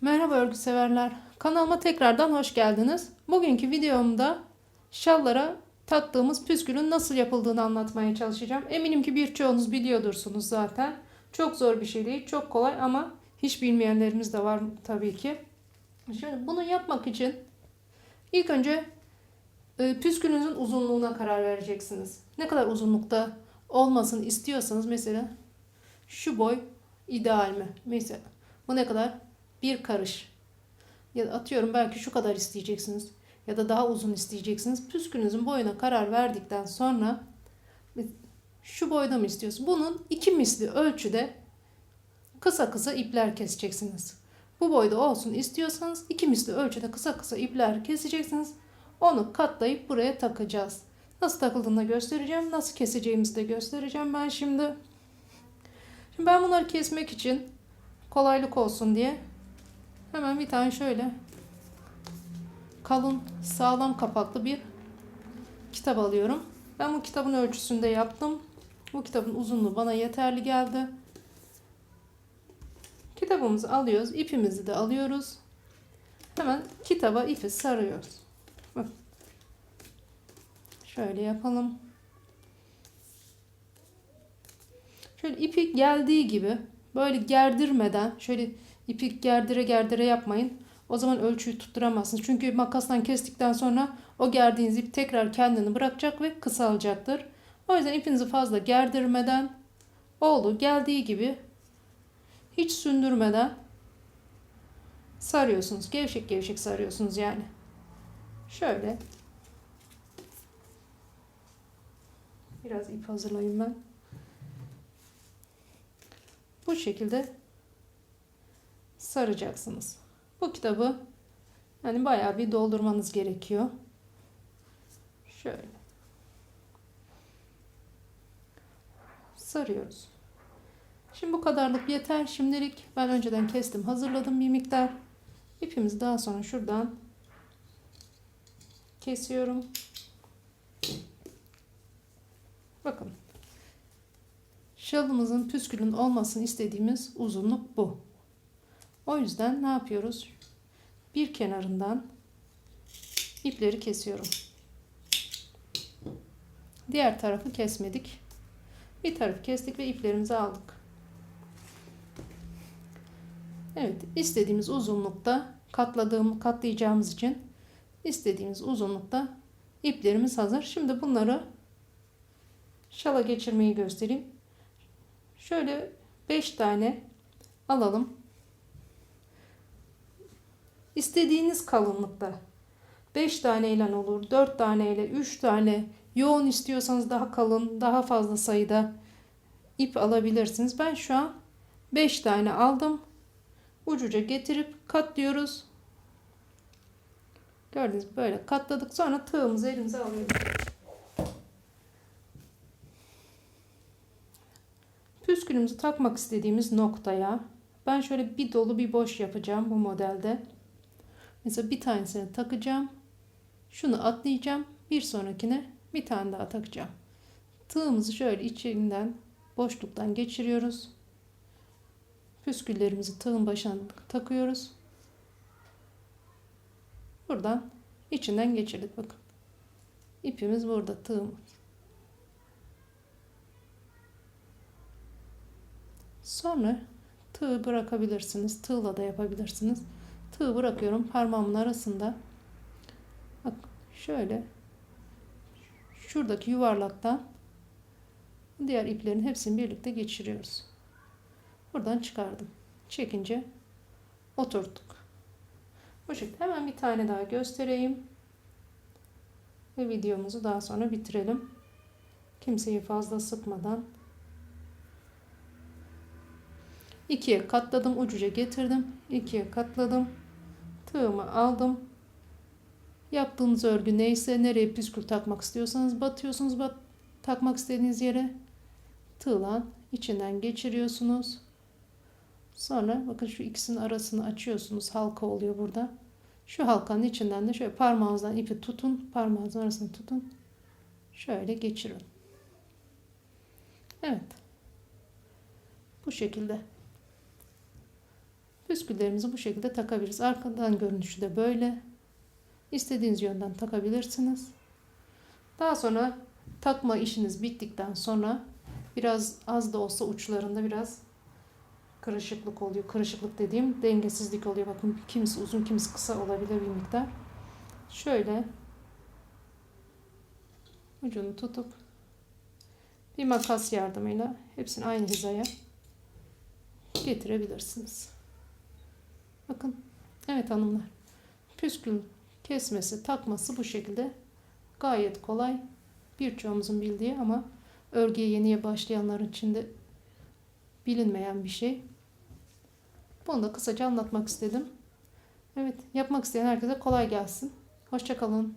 Merhaba örgü severler. Kanalıma tekrardan hoş geldiniz. Bugünkü videomda şallara taktığımız püskülün nasıl yapıldığını anlatmaya çalışacağım. Eminim ki birçoğunuz biliyordursunuz zaten. Çok zor bir şey değil, çok kolay ama hiç bilmeyenlerimiz de var tabii ki. Şimdi bunu yapmak için ilk önce e, püskülünüzün uzunluğuna karar vereceksiniz. Ne kadar uzunlukta olmasını istiyorsanız mesela şu boy ideal mi? Mesela bu ne kadar? Bir karış. Ya da atıyorum belki şu kadar isteyeceksiniz. Ya da daha uzun isteyeceksiniz. Püskülünüzün boyuna karar verdikten sonra şu boyda mı istiyorsunuz? Bunun iki misli ölçüde kısa kısa ipler keseceksiniz. Bu boyda olsun istiyorsanız iki misli ölçüde kısa kısa ipler keseceksiniz. Onu katlayıp buraya takacağız. Nasıl takıldığını göstereceğim. Nasıl keseceğimizi de göstereceğim ben şimdi. Şimdi ben bunları kesmek için kolaylık olsun diye hemen bir tane şöyle kalın sağlam kapaklı bir kitap alıyorum. Ben bu kitabın ölçüsünde yaptım. Bu kitabın uzunluğu bana yeterli geldi. Kitabımızı alıyoruz. ipimizi de alıyoruz. Hemen kitaba ipi sarıyoruz. Şöyle yapalım. Şöyle ipi geldiği gibi böyle gerdirmeden şöyle ipi gerdire gerdire yapmayın. O zaman ölçüyü tutturamazsınız. Çünkü makastan kestikten sonra o gerdiğiniz ip tekrar kendini bırakacak ve kısalacaktır. O yüzden ipinizi fazla gerdirmeden oldu geldiği gibi hiç sündürmeden sarıyorsunuz. Gevşek gevşek sarıyorsunuz yani. Şöyle biraz ip hazırlayayım ben. Bu şekilde saracaksınız. Bu kitabı yani bayağı bir doldurmanız gerekiyor. Şöyle. Sarıyoruz. Şimdi bu kadarlık yeter. Şimdilik ben önceden kestim, hazırladım bir miktar. İpimizi daha sonra şuradan kesiyorum. Bakın. Şalımızın püskülün olmasını istediğimiz uzunluk bu. O yüzden ne yapıyoruz? Bir kenarından ipleri kesiyorum. Diğer tarafı kesmedik. Bir tarafı kestik ve iplerimizi aldık. Evet, istediğimiz uzunlukta katladığım katlayacağımız için istediğimiz uzunlukta iplerimiz hazır. Şimdi bunları şala geçirmeyi göstereyim. Şöyle 5 tane alalım. İstediğiniz kalınlıkta 5 tane ile olur, 4 tane ile, 3 tane yoğun istiyorsanız daha kalın, daha fazla sayıda ip alabilirsiniz. Ben şu an 5 tane aldım. Ucuca getirip katlıyoruz. Gördüğünüz gibi böyle katladık. Sonra tığımızı elimize alıyoruz. Püskülümüzü takmak istediğimiz noktaya ben şöyle bir dolu bir boş yapacağım bu modelde. Mesela bir tanesini takacağım. Şunu atlayacağım. Bir sonrakine bir tane daha takacağım. Tığımızı şöyle içinden boşluktan geçiriyoruz. Püsküllerimizi tığın başına takıyoruz. Buradan içinden geçirdik bakın. İpimiz burada tığımız. Sonra tığ bırakabilirsiniz. Tığla da yapabilirsiniz. Tığ bırakıyorum parmağımın arasında. Bak şöyle şuradaki yuvarlaktan diğer iplerin hepsini birlikte geçiriyoruz. Buradan çıkardım. Çekince oturttuk. Bu şekilde hemen bir tane daha göstereyim. Ve videomuzu daha sonra bitirelim. Kimseyi fazla sıkmadan ikiye katladım ucuca getirdim ikiye katladım tığımı aldım. Yaptığınız örgü neyse nereye püskül takmak istiyorsanız batıyorsunuz bat takmak istediğiniz yere tığla içinden geçiriyorsunuz. Sonra bakın şu ikisinin arasını açıyorsunuz halka oluyor burada. Şu halkanın içinden de şöyle parmağınızdan ipi tutun parmağınızın arasını tutun. Şöyle geçirin. Evet. Bu şekilde Püsküllerimizi bu şekilde takabiliriz. Arkadan görünüşü de böyle. İstediğiniz yönden takabilirsiniz. Daha sonra takma işiniz bittikten sonra biraz az da olsa uçlarında biraz kırışıklık oluyor. Kırışıklık dediğim dengesizlik oluyor. Bakın kimisi uzun kimisi kısa olabilir bir miktar. Şöyle ucunu tutup bir makas yardımıyla hepsini aynı hizaya getirebilirsiniz. Bakın. Evet hanımlar. Püskül kesmesi, takması bu şekilde gayet kolay. Birçoğumuzun bildiği ama örgüye yeniye başlayanlar için de bilinmeyen bir şey. Bunu da kısaca anlatmak istedim. Evet, yapmak isteyen herkese kolay gelsin. Hoşçakalın.